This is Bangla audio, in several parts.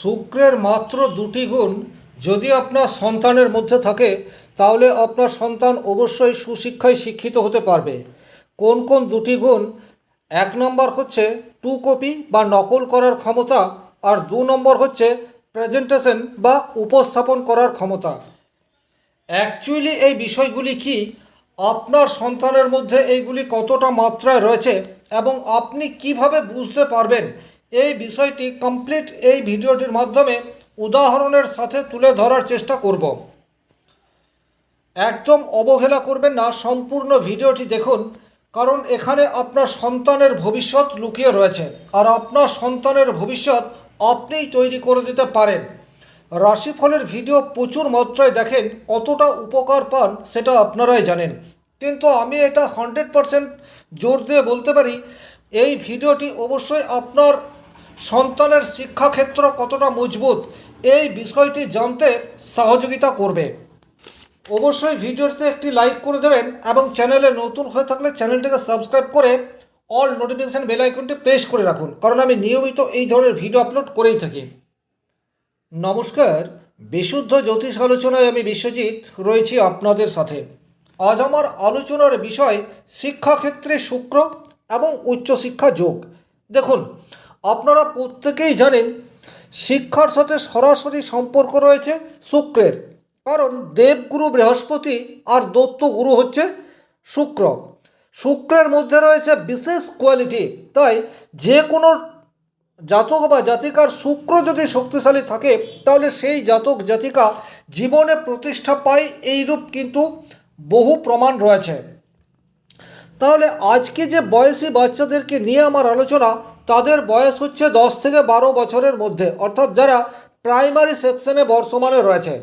শুক্রের মাত্র দুটি গুণ যদি আপনার সন্তানের মধ্যে থাকে, তাহলে আপনার সন্তান অবশ্যই সুশিক্ষায় শিক্ষিত হতে পারবে। কোন কোন দুটি গুণ? এক নম্বর হচ্ছে টু কপি বা নকল করার ক্ষমতা আর দু নম্বর হচ্ছে প্রেজেন্টেশন বা উপস্থাপন করার ক্ষমতা। অ্যাকচুয়ালি এই বিষয়গুলি কি? আপনার সন্তানের মধ্যে এইগুলি কতটা মাত্রায় রয়েছে এবং আপনি কীভাবে বুঝতে পারবেন এই বিষয়টি কমপ্লিট এই ভিডিওটির মাধ্যমে উদাহরণের সাথে তুলে ধরার চেষ্টা করব। একদম অবহেলা করবেন না, সম্পূর্ণ ভিডিওটি দেখুন, কারণ এখানে আপনার সন্তানের ভবিষ্যৎ লুকিয়ে রয়েছে। আর আপনার সন্তানের ভবিষ্যৎ আপনিই তৈরি করে দিতে পারেন। রাশিফলের ভিডিও প্রচুর মাত্রায় দেখেন, কতটা উপকার পান সেটা আপনারাই জানেন। কিন্তু আমি এটা হান্ড্রেড পারসেন্ট জোর দিয়ে বলতে পারি, এই ভিডিওটি অবশ্যই আপনার সন্তানের শিক্ষাক্ষেত্র কতটা মজবুত, এই বিষয়টি জানতে সহযোগিতা করবে। অবশ্যই ভিডিওটিতে একটি লাইক করে দেবেন এবং চ্যানেলে নতুন হয়ে থাকলে চ্যানেলটিকে সাবস্ক্রাইব করে অল নোটিফিকেশান বেল আইকনটি প্রেস করে রাখুন, কারণ আমি নিয়মিত এই ধরনের ভিডিও আপলোড করেই থাকি। নমস্কার, বিশুদ্ধ জ্যোতিষ আলোচনায় আমি বিশ্বজিৎ রয়েছি আপনাদের সাথে। আজ আমার আলোচনার বিষয় শিক্ষাক্ষেত্রে শুক্র এবং উচ্চশিক্ষা যোগ। দেখুন আপনারা প্রত্যেকেই জানেন, শিক্ষার সাথে সরাসরি সম্পর্ক রয়েছে শুক্রের। কারণ দেবগুরু বৃহস্পতি আর দত্ত গুরু হচ্ছে শুক্র। শুক্রের মধ্যে রয়েছে বিশেষ কোয়ালিটি। তাই যে কোনো জাতক বা জাতিকার শুক্র যদি শক্তিশালী থাকে, তাহলে সেই জাতক, জাতিকা জীবনে প্রতিষ্ঠা পায় এইরূপ কিন্তু বহু প্রমাণ রয়েছে। তাহলে আজকে যে বয়সী বাচ্চাদেরকে নিয়ে আমার আলোচনা তাদের বয়স হচ্ছে দশ থেকে বারো বছরের মধ্যে, অর্থাৎ যারা প্রাইমারি সেকশনে বর্তমানে রয়েছে।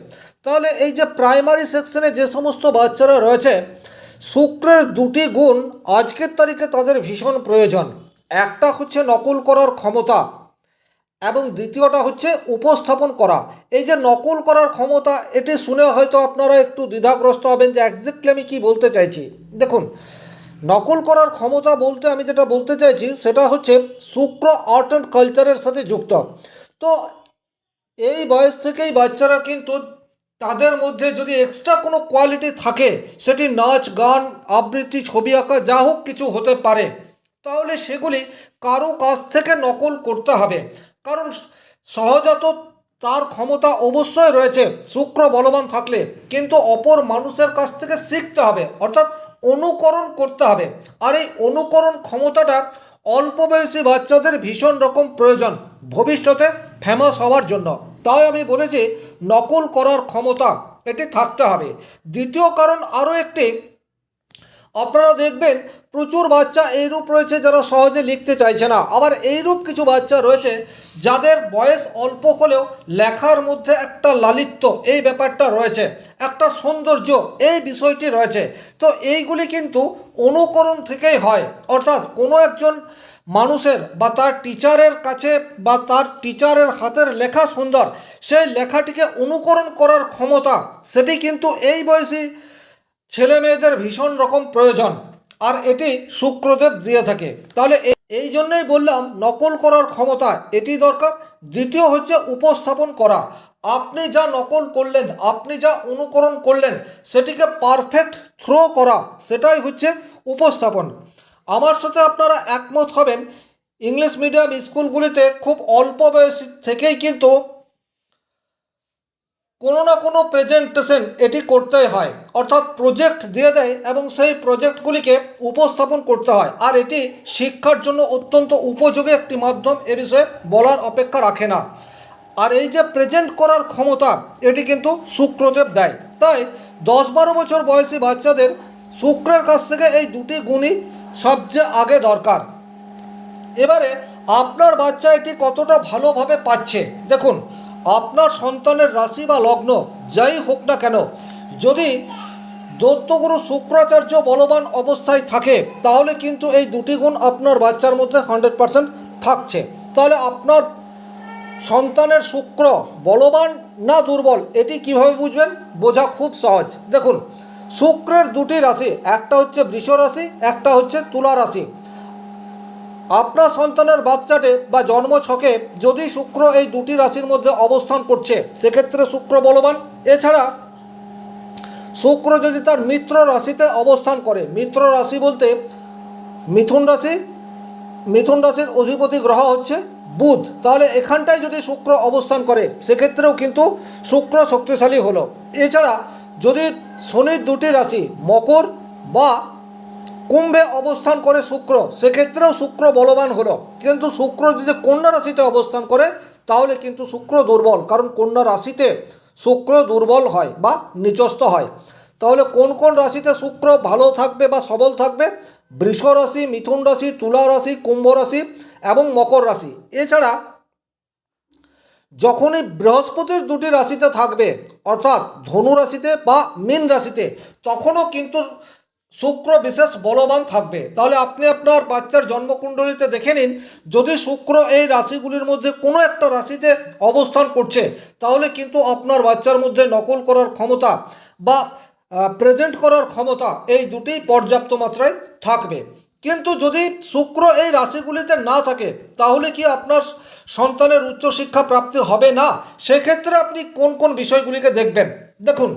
তাহলে এই যে প্রাইমারি সেকশনে যে সমস্ত বাচ্চারা রয়েছে, শুক্রের দুটি গুণ আজকের তারিখে তাদের ভীষণ প্রয়োজন। একটা হচ্ছে নকল করার ক্ষমতা এবং দ্বিতীয়টা হচ্ছে উপস্থাপন করা। এই যে নকল করার ক্ষমতা, এটি শুনে হয়তো আপনারা একটু দ্বিধাগ্রস্ত হবেন যে একজ্যাক্টলি আমি কী বলতে চাইছি। দেখুন নকল করার ক্ষমতা বলতে আমি যেটা বলতে চাইছি, সেটা হচ্ছে শুক্র আর্ট অ্যান্ড কালচারের সাথে যুক্ত। তো এই বয়স থেকেই বাচ্চারা কিন্তু তাদের মধ্যে যদি এক্সট্রা কোনো কোয়ালিটি থাকে, সেটি নাচ, গান, আবৃত্তি, ছবি আঁকা, যা হোক কিছু হতে পারে, তাহলে সেগুলি কারও কাছ থেকে নকল করতে হবে। কারণ সহজাত তার ক্ষমতা অবশ্যই রয়েছে, শুক্র বলবান থাকলে, কিন্তু অপর মানুষের কাছ থেকে শিখতে হবে। অর্থাৎ অনুকরণ করতে হবে। আর এই অনুকরণ ক্ষমতাটা অল্প বয়সী বাচ্চাদের ভীষণ রকম প্রয়োজন ভবিষ্যতে ফেমাস হওয়ার জন্য। তাই আমি বলেছি, নকল করার ক্ষমতা এটি থাকতে হবে। দ্বিতীয় কারণ আরও একটি আপনারা দেখবেন প্রচুর বাচ্চা এইরূপ রয়েছে যারা সহজে লিখতে চাইছে না। আবার এইরূপ কিছু বাচ্চা রয়েছে যাদের বয়স অল্প হলেও লেখার মধ্যে একটা লালিত্য এই ব্যাপারটা রয়েছে, একটা সৌন্দর্য এই বিষয়টি রয়েছে। তো এইগুলি কিন্তু অনুকরণ থেকেই হয়। অর্থাৎ কোনো একজন মানুষের বা তার টিচারের কাছে বা তার টিচারের হাতের লেখা সুন্দর, সেই লেখাটিকে অনুকরণ করার ক্ষমতা, সেটি কিন্তু এই বয়সী ছেলে মেয়েদের ভীষণ রকম প্রয়োজন, আর এটি শুক্রদেব দিয়ে থাকে। তাহলে এই জন্যই বললাম, নকল করার ক্ষমতা এটি দরকার, দ্বিতীয় হচ্ছে উপস্থাপন করা। আপনি যা নকল করলেন, আপনি যা অনুকরণ করলেন, সেটিকে পারফেক্ট থ্রো করা, সেটাই হচ্ছে উপস্থাপন। আমার সাথে আপনারা একমত হবেন, ইংলিশ মিডিয়াম স্কুলগুলিতে খুব অল্প বয়স থেকেই কিন্তু কোনো না কোনো প্রেজেন্টেশন এটি করতেই হয়। অর্থাৎ প্রজেক্ট দিয়ে দেয় এবং সেই প্রজেক্টগুলিকে উপস্থাপন করতে হয়। আর এটি শিক্ষার জন্য অত্যন্ত উপযোগী একটি মাধ্যম, এ বিষয়ে বলার অপেক্ষা রাখে না। আর এই যে প্রেজেন্ট করার ক্ষমতা, এটি কিন্তু শুক্রদেব দেয়। তাই দশ বারো বছর বয়সী বাচ্চাদের শুক্রের কাছ থেকে এই দুটি গুণই সবচেয়ে আগে দরকার। এবারে আপনার বাচ্চা এটি কতটা ভালোভাবে পাচ্ছে? দেখুন আপনার সন্তানের রাশি বা লগ্ন যাই হোক না কেন, যদি দত্তগুরু শুক্রাচার্য বলবান অবস্থায় থাকে, তাহলে কিন্তু এই দুটি গুণ আপনার বাচ্চার মধ্যে হান্ড্রেড পারসেন্ট থাকছে। তাহলে আপনার সন্তানের শুক্র বলবান না দুর্বল, এটি কীভাবে বুঝবেন? বোঝা খুব সহজ। দেখুন, শুক্রের দুটি রাশি, একটা হচ্ছে বৃষ রাশি, একটা হচ্ছে তুলা রাশি। আপনার সন্তানের বাচ্চাটে বা জন্ম ছকে যদি শুক্র এই দুটি রাশির মধ্যে অবস্থান করছে, সেক্ষেত্রে শুক্র বলবান। এছাড়া, শুক্র যদি তার মিত্র রাশিতে অবস্থান করে, মিত্র রাশি বলতে মিথুন রাশি, মিথুন রাশির অধিপতি গ্রহ হচ্ছে বুধ। তাহলে এখানটায় যদি শুক্র অবস্থান করে, সেক্ষেত্রেও কিন্তু শুক্র শক্তিশালী হলো। এছাড়া, যদি শনির দুটি রাশি মকর বা কুম্ভে অবস্থান করে শুক্র, সেক্ষেত্রেও শুক্র বলবান হলো। কিন্তু শুক্র যদি কন্যা রাশিতে অবস্থান করে, তাহলে কিন্তু শুক্র দুর্বল, কারণ কন্যা রাশিতে শুক্র দুর্বল হয় বা নিচস্থ হয়। তাহলে কোন কোন রাশিতে শুক্র ভালো থাকবে বা সবল থাকবে? বৃষ রাশি, মিথুন রাশি, তুলা রাশি, কুম্ভ রাশি এবং মকর রাশি। এছাড়া যখনই বৃহস্পতির দুটি রাশিতে থাকবে, অর্থাৎ ধনু রাশিতে বা মীন রাশিতে, তখনও কিন্তু শুক্র বিশেষ বলবান থাকবে। তাহলে আপনি আপনার বাচ্চার জন্মকুণ্ডলিতে দেখে নিন, যদি শুক্র এই রাশিগুলির মধ্যে কোনো একটা রাশিতে অবস্থান করছে, তাহলে কিন্তু আপনার বাচ্চার মধ্যে নকল করার ক্ষমতা বা প্রেজেন্ট করার ক্ষমতা এই দুটি পর্যাপ্ত মাত্রায় থাকবে। কিন্তু যদি শুক্র এই রাশিগুলিতে না থাকে, তাহলে কি আপনার সন্তানের উচ্চশিক্ষা প্রাপ্তি হবে না? সেক্ষেত্রে আপনি কোন কোন বিষয়গুলিকে দেখবেন? দেখুন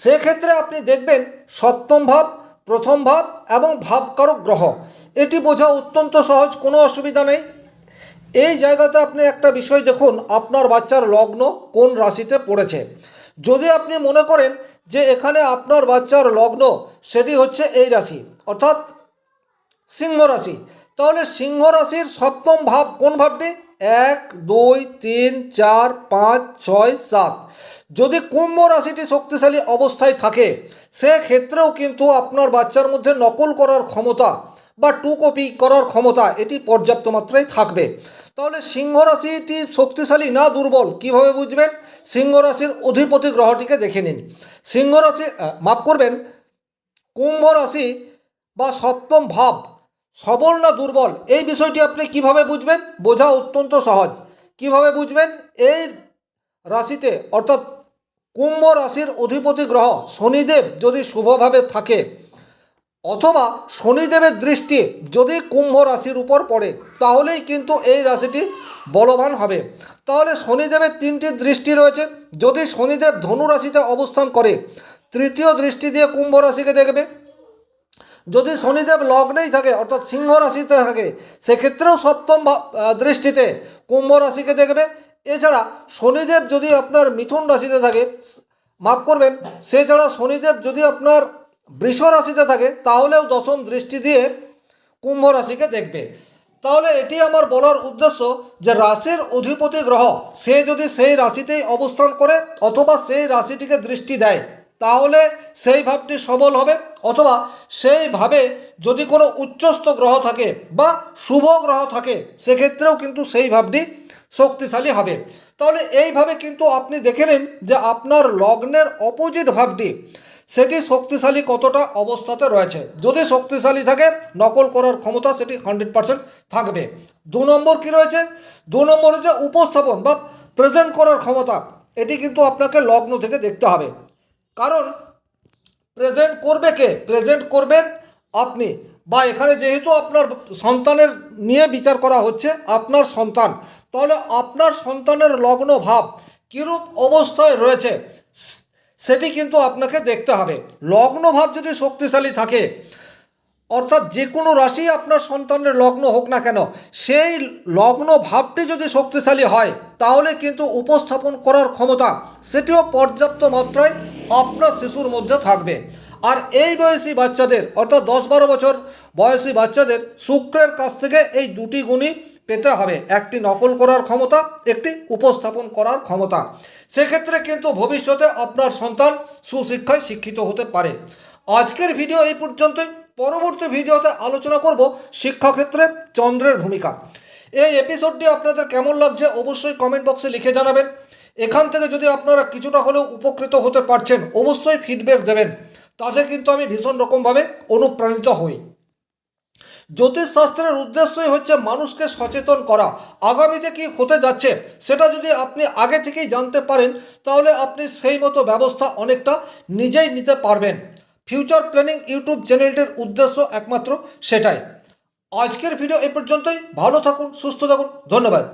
সেক্ষেত্রে আপনি দেখবেন সপ্তম ভাব, প্রথম ভাব এবং ভাবকারক গ্রহ। এটি বোঝা অত্যন্ত সহজ, কোনো অসুবিধা নেই। এই জায়গাতে আপনি একটা বিষয় দেখুন, আপনার বাচ্চার লগ্ন কোন রাশিতে পড়েছে। যদি আপনি মনে করেন যে এখানে আপনার বাচ্চার লগ্ন, সেটি হচ্ছে এই রাশি, অর্থাৎ সিংহ রাশি, তাহলে সিংহ রাশির সপ্তম ভাব কোন ভাবটি? এক, দুই, তিন, চার, পাঁচ, ছয়, সাত। যদি কুম্ভ রাশিটি শক্তিশালী অবস্থায় থাকে, সেক্ষেত্রেও কিন্তু আপনার বাচ্চার মধ্যে নকল করার ক্ষমতা বা টু কপি করার ক্ষমতা এটি পর্যাপ্ত মাত্রায় থাকবে। তাহলে সিংহ রাশিটি শক্তিশালী না দুর্বল, কীভাবে বুঝবেন? সিংহ রাশির অধিপতি গ্রহটিকে দেখে নিন। সিংহ রাশি মাফ করবেন কুম্ভ রাশি বা সপ্তম ভাব, সবল না দুর্বল, এই বিষয়টি আপনি কীভাবে বুঝবেন? বোঝা অত্যন্ত সহজ। কীভাবে বুঝবেন? এই রাশিতে, অর্থাৎ কুম্ভ রাশির অধিপতি গ্রহ শনিদেব যদি শুভভাবে থাকে, অথবা শনিদেবের দৃষ্টি যদি কুম্ভ রাশির উপর পড়ে, তাহলেই কিন্তু এই রাশিটি বলবান হবে। তাহলে শনিদেবের তিনটি দৃষ্টি রয়েছে। যদি শনিদেব ধনু রাশিতে অবস্থান করে, তৃতীয় দৃষ্টি দিয়ে কুম্ভ রাশিকে দেখবে। যদি শনিদেব লগ্নেই থাকে, অর্থাৎ সিংহ রাশিতে থাকে, সেক্ষেত্রেও সপ্তম দৃষ্টিতে কুম্ভ রাশিকে দেখবে। এছাড়া শনিদেব যদি আপনার মিথুন রাশিতে থাকে, মাফ করবেন, সেছাড়া শনিদেব যদি আপনার বৃষ রাশিতে থাকে, তাহলেও দশম দৃষ্টি দিয়ে কুম্ভ রাশিকে দেখবে। তাহলে এটি আমার বলার উদ্দেশ্য যে রাশির অধিপতি গ্রহ, সে যদি সেই রাশিতেই অবস্থান করে অথবা সেই রাশিটিকে দৃষ্টি দেয়, তাহলে সেই ভাবটি সবল হবে। অথবা সেইভাবে যদি কোনো উচ্চস্থ গ্রহ থাকে বা শুভ গ্রহ থাকে, সেক্ষেত্রেও কিন্তু সেই ভাবটি শক্তিশালী হবে। তাহলে এইভাবে কিন্তু আপনি দেখে নিন যে আপনার লগ্নের অপোজিট ভাবটি, সেটি শক্তিশালী কতটা অবস্থাতে রয়েছে। যদি শক্তিশালী থাকে, নকল করার ক্ষমতা সেটি হান্ড্রেড পার্সেন্ট থাকবে। দু নম্বর কি রয়েছে? দু নম্বর হচ্ছে উপস্থাপন বা প্রেজেন্ট করার ক্ষমতা। এটি কিন্তু আপনাকে লগ্ন থেকে দেখতে হবে। কারণ প্রেজেন্ট করবে কে? প্রেজেন্ট করবেন আপনি। বা এখানে যেহেতু আপনার সন্তানের নিয়ে বিচার করা হচ্ছে, আপনার সন্তান। তাহলে আপনার সন্তানের লগ্ন ভাব কীরূপ অবস্থায় রয়েছে? সেটি কিন্তু আপনাকে দেখতে হবে। লগ্ন ভাব যদি শক্তিশালী থাকে, অর্থাৎ যে কোনো রাশি আপনার সন্তানের লগ্ন হোক না কেন, সেই লগ্ন ভাবটি যদি শক্তিশালী হয়, তাহলে কিন্তু উপস্থাপন করার ক্ষমতা সেটিও পর্যাপ্ত মাত্রায় আপনার শিশুর মধ্যে থাকবে। আর এই বয়সী বাচ্চাদের, অর্থাৎ দশ বারো বছর বয়সী বাচ্চাদের, শুক্রের কাছ থেকে এই দুটি গুণই পেতে হবে। একটি নকল করার ক্ষমতা, একটি উপস্থাপন করার ক্ষমতা। সেক্ষেত্রে কিন্তু ভবিষ্যতে আপনার সন্তান সুশিক্ষায় শিক্ষিত হতে পারে। আজকের ভিডিও এই পর্যন্তই। পরবর্তী ভিডিওতে আলোচনা করব শিক্ষাক্ষেত্রে চন্দ্রের ভূমিকা। এই এপিসোডটি আপনাদের কেমন লাগছে অবশ্যই কমেন্ট বক্সে লিখে জানাবেন। এখান থেকে যদি আপনারা কিছুটা হলেও উপকৃত হতে পারছেন, অবশ্যই ফিডব্যাক দেবেন। তাতে কিন্তু আমি ভীষণ রকমভাবে অনুপ্রাণিত হই। জ্যোতিষশাস্ত্রের উদ্দেশ্যই হচ্ছে মানুষকে সচেতন করা। আগামীতে কি হতে যাচ্ছে সেটা যদি আপনি আগে থেকেই জানতে পারেন, তাহলে আপনি সেই মতো ব্যবস্থা অনেকটা নিজেই নিতে পারবেন। ফিউচার প্ল্যানিং ইউটিউব চ্যানেলটির উদ্দেশ্য একমাত্র সেটাই। আজকের ভিডিও এ পর্যন্তই। ভালো থাকুন, সুস্থ থাকুন। ধন্যবাদ।